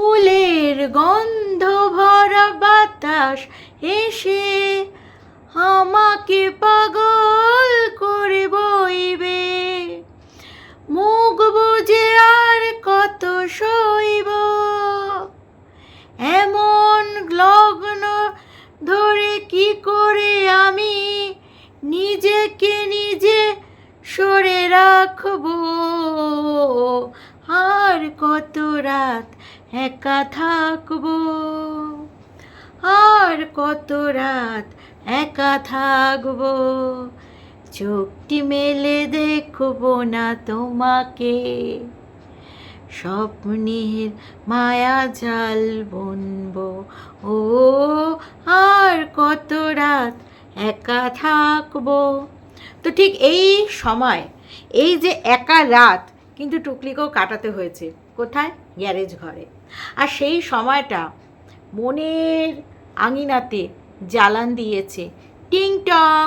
ফুলের গন্ধ ভরা বাতাস এসে আমাকে পাগল করে বইবে। মুখ বুঝে আর কত সইব? এমন লগ্ন ধরে কি করে আমি নিজেকে নিজে সরে রাখব? আর কত রাত একা থাকব। আর কত রাত একা থাকব। চোখটি মেলে দেখব না তোমাকে। স্বপ্নের মায়া জাল বুনবো। ও, আর কত রাত একা থাকব। তো ঠিক এই সময়, এই যে একা রাত কিন্তু টুকলিকেও কাটাতে হয়েছে। কোথায়? গ্যারেজ ঘরে। আর সেই সময়টা মনের আঙিনাতে জ্বালান দিয়েছে। টিং টং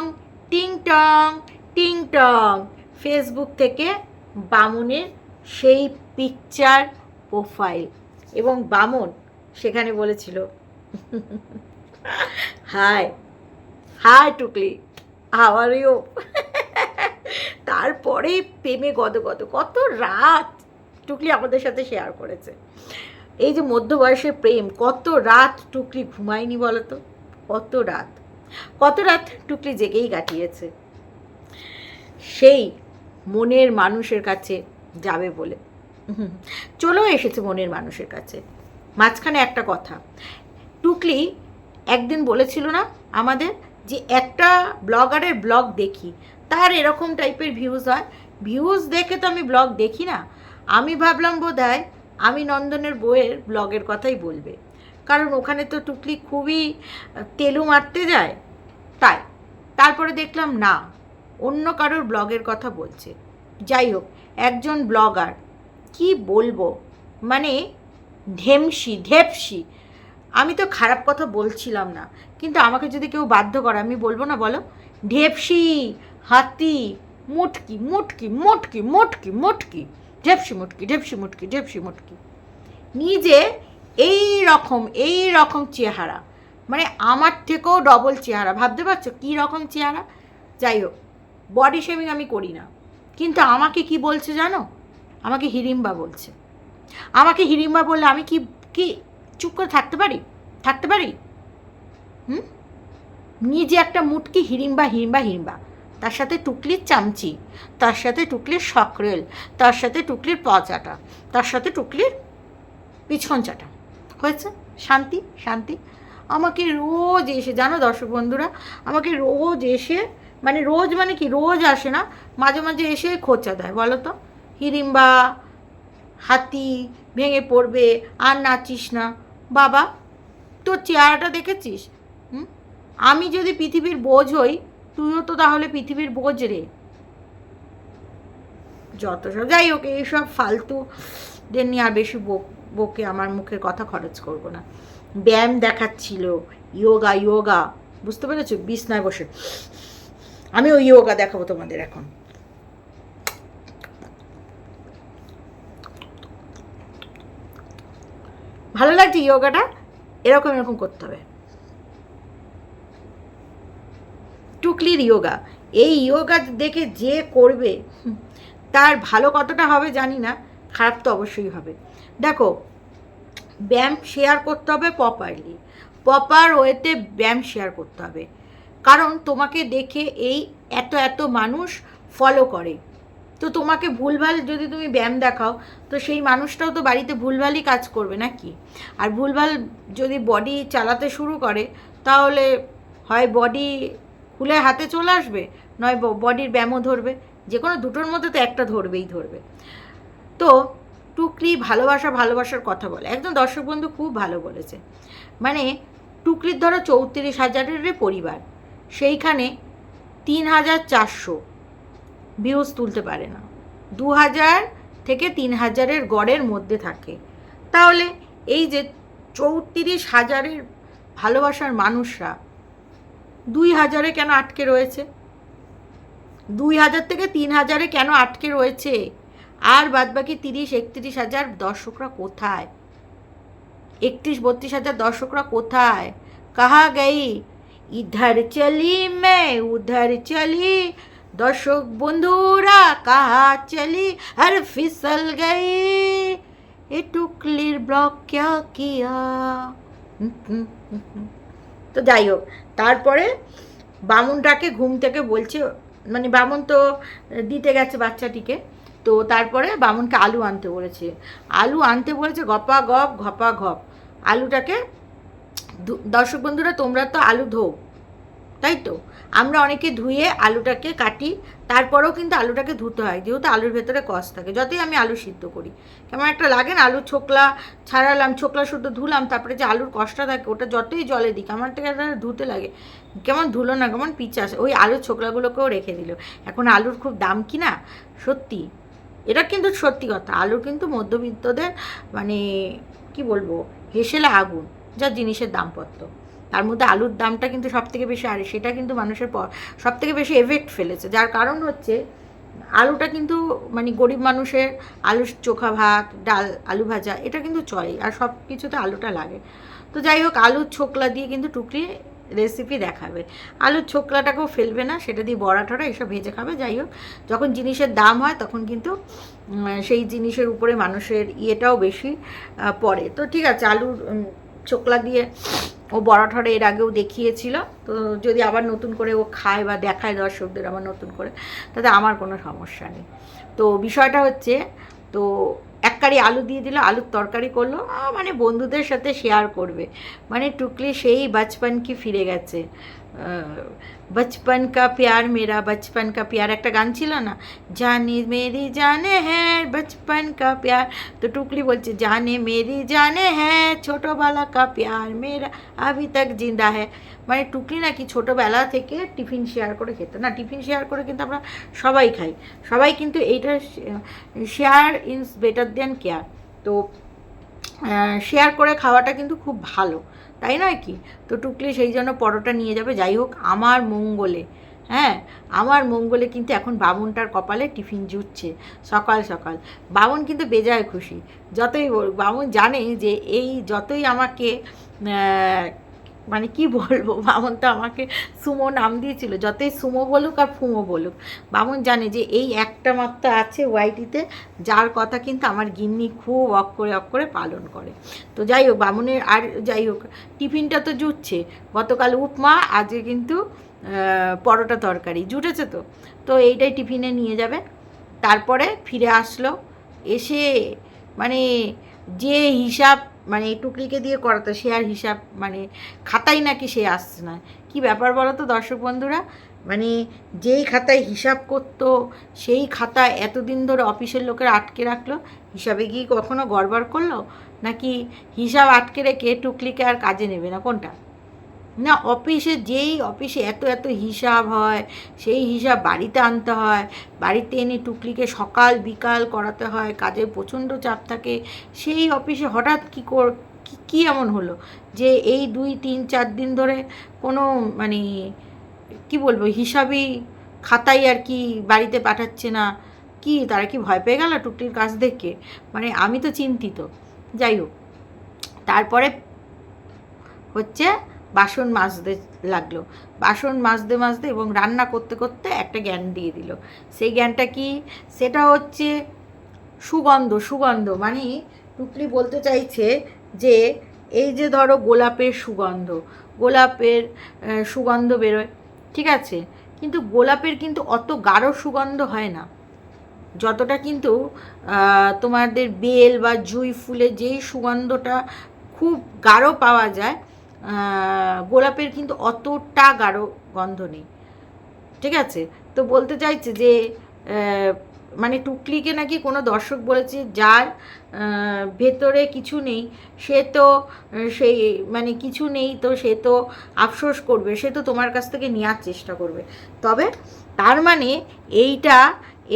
টিং টং টিং টং। ফেসবুক থেকে বামনের সেই পিকচার প্রোফাইল এবং বামন সেখানে বলেছিল hi hi Tukli, how are you তারপরে প্রেমে গদগদ, কত রাত টুকলি আমাদের সাথে শেয়ার করেছে। এই যে মধ্য বয়সের প্রেম, কত রাত টুকলি ঘুমায়নি বলতো? কত রাত? কত রাত টুকলি জেগেই কাটিয়েছে? সেই মনের মানুষের কাছে যাবে বলে। চলেও এসেছে মনের মানুষের কাছে। মাঝখানে একটা কথা। টুকলি একদিন বলেছিল না আমাদের যে একটা ব্লগারের ব্লগ দেখি, তার এরকম টাইপের ভিউজ হয়। ভিউজ দেখে তো আমি ব্লগ দেখি না। আমি ভাবলাম বোধ হয় আমি নন্দনের বইয়ের ব্লগের কথাই বলবে। কারণ ওখানে তো টুকলি খুবই তেলু মারতে যায়। তাই, তারপরে দেখলাম না, অন্য কারোর ব্লগের কথা বলছে। যাই হোক, একজন ব্লগার, কি বলব? মানে ঢেমসি, ঢেপসি। আমি তো খারাপ কথা বলছিলাম না, কিন্তু আমাকে যদি কেউ বাধ্য করে, আমি বলব না বলো? ঢেপসি, হাতি, মুটকি মুটকি মুটকি মুটকি মুটকি। ঢেপসি মুটকি ঢেপসি মুটকি ঢেপসি মুটকি। নিজে এই রকম এই রকম চেহারা মানে আমার থেকেও ডবল চেহারা। ভাবতে পারছ কী রকম চেহারা? যাই হোক বডি শেমিং আমি করি না। কিন্তু আমাকে কি বলছে জানো? আমাকে হিড়িম্বা বলছে। আমাকে হিড়িম্বা বললে আমি কি কি চুপ করে থাকতে পারি? থাকতে পারি? হুম? নিজে একটা মুটকি হিড়িম্বা হিড়িম্বা হিড়িম্বা তার সাথে টুকলির চামচি, তার সাথে টুকলির সকরেল, তার সাথে টুকলির পচাটা, তার সাথে টুকলির পিছন চাটা হয়েছে? শান্তি? শান্তি? আমাকে রোজ এসে, জানো দর্শক বন্ধুরা, আমাকে রোজ এসে মানে রোজ মানে কি, রোজ আসে না, মাঝে মাঝে এসে খোঁচা দেয়, বলো তো? হিড়িম্বা, হাতি, ভেঙে পড়বে, আর নাচিস না। বাবা, তোর চেহারাটা দেখেছিস? আমি যদি পৃথিবীর বোঝ হই তুইও তো তাহলে পৃথিবীর বোঝ রে। যত সব যাই হোক এইসব ফালতুদের নিয়ে আর বেশি বক আমার মুখের কথা খরচ করব না। ব্যায়াম দেখাচ্ছিল, ইয়োগা ইয়োগা, বুঝতে পেরেছ? বিছনায় বসে। আমি ওই ইয়োগা দেখাবো তোমাদের এখন। ভালো লাগছে ইয়োগাটা? এরকম এরকম করতে হবে। টুকলির ইয়োগা। এই ইয়োগা দেখে যে করবে তার ভালো কতটা হবে জানি না, খারাপ তো অবশ্যই হবে। দেখো, ব্যায়াম শেয়ার করতে হবে প্রপারলি প্রপার ওয়েতে ব্যায়াম শেয়ার করতে হবে। কারণ তোমাকে দেখে এই এত এত মানুষ ফলো করে। তো তোমাকে ভুলভাল যদি তুমি ব্যায়াম দেখাও, তো সেই মানুষটাও তো বাড়িতে ভুলভালই কাজ করবে নাকি? আর ভুলভাল যদি বডি চালাতে শুরু করে, তাহলে হয় বডি খুলে হাতে চলে আসবে, নয় বডির ব্যায়ামও ধরবে, যে কোনো দুটোর মধ্যে তো একটা ধরবেই ধরবে। তো টুকরি ভালোবাসা ভালোবাসার কথা বলে, একজন দর্শক বন্ধু খুব ভালো বলেছে। মানে টুকরির ধরো চৌত্রিশ হাজারের পরিবার, সেইখানে তিন হাজার চারশো ভিউজ তুলতে পারে না। দু হাজার থেকে তিন হাজারের গড়ের মধ্যে থাকে। তাহলে এই যে চৌত্রিশ হাজারের ভালোবাসার মানুষরা দুই হাজারে কেন আটকে রয়েছে? দুই হাজার থেকে তিন হাজারে কেন আটকে রয়েছে? আর বাদবাকি তিরিশ, একত্রিশ হাজার দর্শকরা কোথায়? একত্রিশ, বত্রিশ হাজার দর্শকরা কোথায়? কাহা গেই? ইধার চলি মে, উধার চলি। দর্শক বন্ধুরা, কাহা চলি? আর ফিসল গই? এ টুকলির ব্লক ক্যা কিয়া। তো যাই হোক, তারপরে বামুনটাকে ঘুম থেকে বলছে মানে বামুন তো দিতে গেছে বাচ্চাটিকে, তো তারপরে বামুনকে আলু আনতে বলেছে। আলু আনতে বলেছে গপা গপ, ঘপা ঘপ। আলুটাকে দর্শক বন্ধুরা, তোমরা তো আলু ধো তাই তো? আমরা অনেকে ধুয়ে আলুটাকে কাটি, তারপরেও কিন্তু আলুটাকে ধুতে হয়, যেহেতু আলুর ভেতরে কষ থাকে। যতই আমি আলু সিদ্ধ করি, কেমন একটা লাগে না, আলুর ছোকলা ছাড়ালাম, ছোকলা শুদ্ধ ধুলাম, তারপরে যে আলুর কষটা থাকে, ওটা যতই জলে দিই থেকে একটা ধুতে লাগে। কেমন ধুলো না, কেমন পিচা আসে। ওই আলুর ছোকলাগুলোকেও রেখে দিল। এখন আলুর খুব দাম কি না? সত্যি। এটা কিন্তু সত্যি কথা। আলুর কিন্তু মধ্যবিত্তদের মানে কি বলব, হেসেলা আগুন, যা জিনিসের দামপত্র তার মধ্যে আলুর দামটা কিন্তু সব থেকে বেশি, আর সেটা কিন্তু মানুষের পর সব থেকে বেশি এফেক্ট ফেলেছে। যার কারণ হচ্ছে, আলুটা কিন্তু মানে গরিব মানুষের আলুর চোখা ভাত, ডাল, আলু ভাজা, এটা কিন্তু চলে আর সব কিছুতে আলুটা লাগে। তো যাই হোক, আলুর ছোকলা দিয়ে কিন্তু টুকরি রেসিপি দেখাবে। আলুর ছোকলাটাকেও ফেলবে না, সেটা দিয়ে বড়া টড়া এসব ভেজে খাবে, যাই হোক। যখন জিনিসের দাম হয়, তখন কিন্তু সেই জিনিসের উপরে মানুষের ইয়েটাও বেশি পড়ে। তো ঠিক আছে, আলুর ছোকলা দিয়ে ও বড়াঠরে এর আগেও দেখিয়েছিল। তো যদি আবার নতুন করে ও খায় বা দেখায় দর্শকদের আবার নতুন করে, তাতে আমার কোনো সমস্যা নেই। তো বিষয়টা হচ্ছে, তো এক কারি আলু দিয়ে দিল, আলুর তরকারি করল। মানে বন্ধুদের সাথে শেয়ার করবে। মানে টুকলি সেই বাচপন কি ফিরে গেছে। বচপন কা প্যার মেরা, বচপন কা প্যার। একটা গান ছিল না? জানি মেরি জানে হ্যাঁ বচপন কা প্যার। তো টুকলি বলছে, জানে মেরি জানে হ্যাঁ ছোটোবেলা কা প্যার মেরা আভি তক জিন্দা হ্যাঁ। মানে টুকলি নাকি ছোটোবেলা থেকে টিফিন শেয়ার করে খেত। না, টিফিন শেয়ার করে কিন্তু আমরা সবাই খাই। সবাই কিন্তু এইটা share is better than care. তো শেয়ার করে খাওয়াটা কিন্তু খুব ভালো। তাই নয় কি? তো টুকলি সেই জন্য পরোটা নিয়ে যাবে। যাই হোক, আমার মঙ্গলে হ্যাঁ? আমার মঙ্গলে কিন্তু এখন বামুনটার কপালে টিফিন জুটছে, সকাল সকাল। বামুন কিন্তু বেজায় খুশি। যতই বামুন জানে যে এই যতই আমাকে মানে কি বলব? বামুন তো আমাকে সুমো নাম দিয়েছিল, যতই সুমো বলুক আর ফুমো বলুক। বামুন জানে যে এই একটা মাত্র আছে ওয়াইটিতে, যার কথা কিন্তু আমার গিন্নি খুব অক করে অক করে পালন করে। তো যাই হোক, বামুনের আর যাই হোক, টিফিনটা তো জুটছে। গতকাল উপমা, আজকে কিন্তু পরোটা তরকারি। জুটেছে তো? তো এইটাই টিফিনে নিয়ে যাবে। তারপরে ফিরে আসলো। এসে মানে যে হিসাব মানে এই টুকরিকে দিয়ে করাতো, সে আর হিসাব মানে খাতাই নাকি সে আসছে না। কি ব্যাপার বলো তো দর্শক বন্ধুরা? মানে যেই খাতায় হিসাব করত, সেই খাতা এতদিন ধরে অফিসের লোকেরা আটকে রাখল, হিসাবে গিয়ে কখনো গড়বড় করল? নাকি হিসাব আটকে রেখে টুকলিকে আর কাজে নেবে না? কোনটা? না, অফিসে যেই অফিসে এত এত হিসাব হয়, সেই হিসাব বাড়িতে আনতে হয়। বাড়িতে এনে টুকলিকে সকাল বিকাল করাতে হয়, কাজের প্রচণ্ড চাপ থাকে। সেই অফিসে হঠাৎ কী কর, কী- এমন হলো? যে এই দুই, তিন, চার দিন ধরে কোনো মানে কি বলব, হিসাবই খাতাই আর কি বাড়িতে পাঠাচ্ছে না। কি, তারা কি ভয় পেয়ে গেল টুকটির কাজ দেখে মানে আমি তো চিন্তিত। যাই হোক, তারপরে হচ্ছে বাসন মাজতে লাগল। বাসন মাজতে মাজতে এবং রান্না করতে করতে একটা জ্ঞান দিয়ে দিল। সেই জ্ঞানটা কি? সেটা হচ্ছে সুগন্ধ সুগন্ধ মানে টুকলি বলতে চাইছে যে এই যে ধরো গোলাপের সুগন্ধ গোলাপের সুগন্ধ বেরোয়, ঠিক আছে? কিন্তু গোলাপের কিন্তু অত গাঢ় সুগন্ধ হয় না। যতটা কিন্তু তোমাদের বেল বা জুঁই ফুলের যেই সুগন্ধটা খুব গাঢ় পাওয়া যায় গোলাপের কিন্তু অতটা গাঢ় গন্ধ নেই। ঠিক আছে? তো বলতে চাইছে যে মানে টুকলিকে নাকি কোনো দর্শক বলেছে যার ভেতরে কিছু নেই, সে তো সেই মানে কিছু নেই তো সে তো আফসোস করবে, সে তো তোমার কাছ থেকে নেওয়ার চেষ্টা করবে। তবে তার মানে এইটা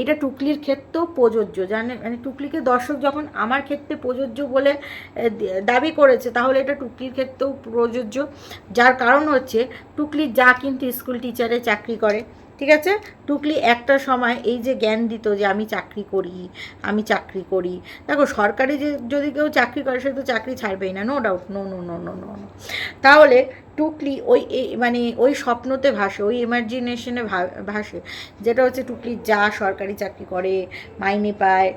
এটা টুকলির ক্ষেত্রেও প্রযোজ্য, জানে মানে টুকলিকে দর্শক যখন আমার ক্ষেত্রে প্রযোজ্য বলে দাবি করেছে, তাহলে এটা টুকলির ক্ষেত্রেও প্রযোজ্য। যার কারণ হচ্ছে টুকলির যা কিন্তু স্কুল টিচারে চাকরি করে। ঠিক আছে? টুকলি একটা সময় এই যে জ্ঞান দিত যে আমি চাকরি করি, আমি চাকরি করি। দেখো, সরকারি যে যদি কেউ চাকরি করে, সে তো চাকরি ছাড়বেই না no doubt no no no no no তাহলে টুকলি ওই মানে ওই স্বপ্নতে ভাসে, ওই ইমার্জিনেশনে ভাসে। যেটা হচ্ছে টুকলি যা সরকারি চাকরি করে, মাইনে পায়,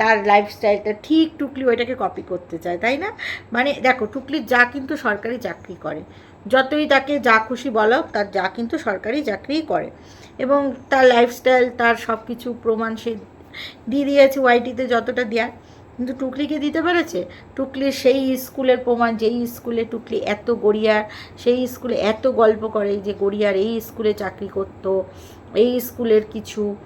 তার লাইফস্টাইলটা ঠিক টুকলি ওইটাকে কপি করতে চায়, তাই না? মানে দেখো, টুকলি যা কিন্তু সরকারি চাকরি করে। যতই তাকে যা খুশি বলো তার যা কিন্তু সরকারি চাকরিই করে। এবং তার লাইফস্টাইল তার সব কিছু প্রমাণ সে দিয়ে দিয়েছে ওয়াইটিতে যতটা দেওয়ার কিন্তু টুকলিকে দিতে পেরেছে? টুকলির সেই স্কুলের প্রমাণ, যেই স্কুলে টুকলি এত গড়িয়ার, সেই স্কুলে এত গল্প করে যে গড়িয়ার এই স্কুলে চাকরি করতো, এই স্কুলের কিছু।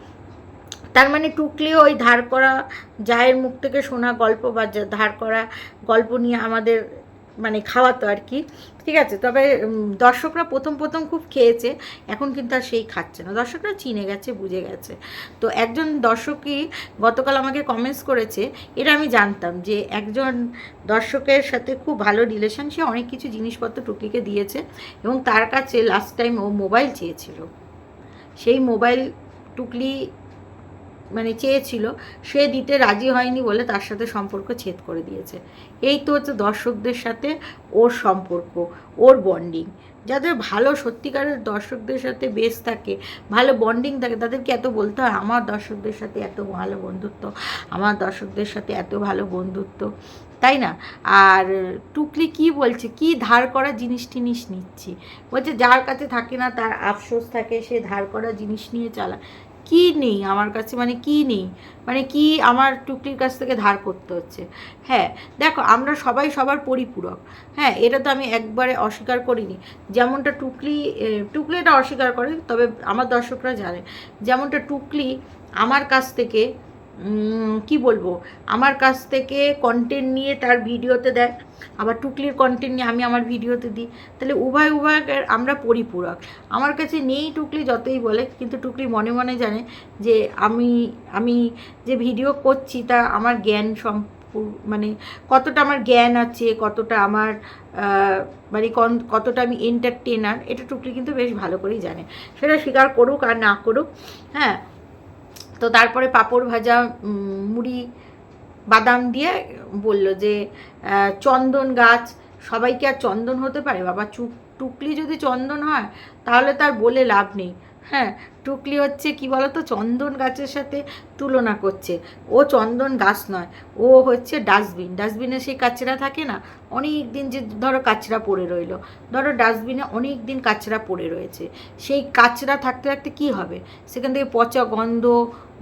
তার মানে টুকলিও ওই ধার করা, জায়ের মুখ থেকে শোনা গল্প বা ধার করা গল্প নিয়ে আমাদের মানে খাওয়াতো আর কি। ঠিক আছে, তবে দর্শকরা প্রথম প্রথম খুব খেয়েছে, এখন কিন্তু আর সেই খাচ্ছে না। দর্শকরা চিনে গেছে, বুঝে গেছে। তো একজন দর্শকই গতকাল আমাকে কমেন্টস করেছে, এটা আমি জানতাম যে একজন দর্শকের সাথে খুব ভালো রিলেশন সে অনেক কিছু জিনিসপত্র টুকলিকে দিয়েছে এবং তার কাছে লাস্ট টাইম ও মোবাইল চেয়েছিল। সেই মোবাইল টুকলি মানে চেয়েছিল, সে দিতে রাজি হয়নি বলে তার সাথে সম্পর্ক ছেদ করে দিয়েছে। এই তো হচ্ছে দর্শকদের সাথে ওর সম্পর্ক, ওর বন্ডিং যাদের ভালো সত্যিকারের দর্শকদের সাথে বেশ থাকে, ভালো বন্ডিং থাকে, তাদেরকে এত বলতে হয়, আমার দর্শকদের সাথে এত ভালো বন্ধুত্ব, আমার দর্শকদের সাথে এত ভালো বন্ধুত্ব, তাই না? আর টুকলি কি বলছে, কি ধার করা জিনিস টিনিস নিচ্ছি? বলছে, যার কাছে থাকে না, তার আফসোস থাকে, সে ধার করা জিনিস নিয়ে চালা কি নেই? আমার কাছে মানে কি নেই? মানে কি আমার টুকলির কাছ থেকে ধার করতে হচ্ছে? হ্যাঁ দেখো আমরা সবাই সবার পরিপূরক। হ্যাঁ এটা তো আমি একবারে অস্বীকার করিনি। যেমনটা টুকলি টুকলি এটা অস্বীকার করে, তবে আমার দর্শকরা জানে। যেমনটা টুকলি আমার কাছ থেকে কি বলব? আমার কাছ থেকে কন্টেন্ট নিয়ে তার ভিডিওতে দেয়। আবার টুকলির কন্টেন্ট নিয়ে আমি আমার ভিডিওতে দিই। তাহলে উভয় উভয়ের আমরা পরিপূরক। আমার কাছে নেই টুকলি যতই বলে, কিন্তু টুকলি মনে মনে জানে যে আমি আমি যে ভিডিও করছি তা আমার জ্ঞান সম্পূর্ণ মানে কতটা আমার জ্ঞান আছে, কতটা আমার মানে কতটা আমি এন্টারটেনার এটা টুকলি কিন্তু বেশ ভালো করেই জানে। সেটা স্বীকার করুক আর না করুক হ্যাঁ? তো তারপরে পাঁপড় ভাজা মুড়ি, বাদাম দিয়ে বলল যে চন্দন গাছ সবাই কি আর চন্দন হতে পারে? বাবা চুপ টুকলি যদি চন্দন হয়, তাহলে তার বলে লাভ নেই। হ্যাঁ টুকলি হচ্ছে কি বলতো, চন্দন গাছের সাথে তুলনা করছে। ও চন্দন গাছ নয়, ও হচ্ছে ডাস্টবিন। ডাস্টবিনে সেই কাচরা থাকে না অনেক দিন যে ধরো কাচরা পড়ে রইল। ধরো ডাস্টবিনে অনেক দিন কাচরা পড়ে রয়েছে। সেই কাচরা থাকতে থাকতে কি হবে? সেখান থেকে পচা গন্ধ,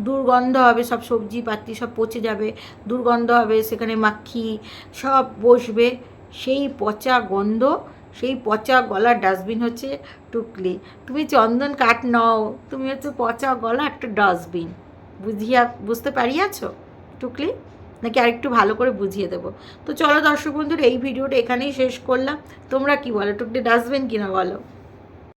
দুর্গন্ধ হবে, সব সবজি পাতি সব পচে যাবে, দুর্গন্ধ হবে, সেখানে মাখি সব বসবে। সেই পচা গন্ধ সেই পচা গলার ডাস্টবিন হচ্ছে টুকলি। তুমি চন্দন কাঠ নাও, তুমি হচ্ছে পচা গলা একটা ডাস্টবিন বুঝিয়া, বুঝতে পারিয়াছো টুকলি? নাকি আরেকটু ভালো করে বুঝিয়ে দেবো? তো চলো দর্শক বন্ধুরা, এই ভিডিওটা এখানেই শেষ করলাম। তোমরা কি বলো, টুকলি ডাস্টবিন কিনা বলো?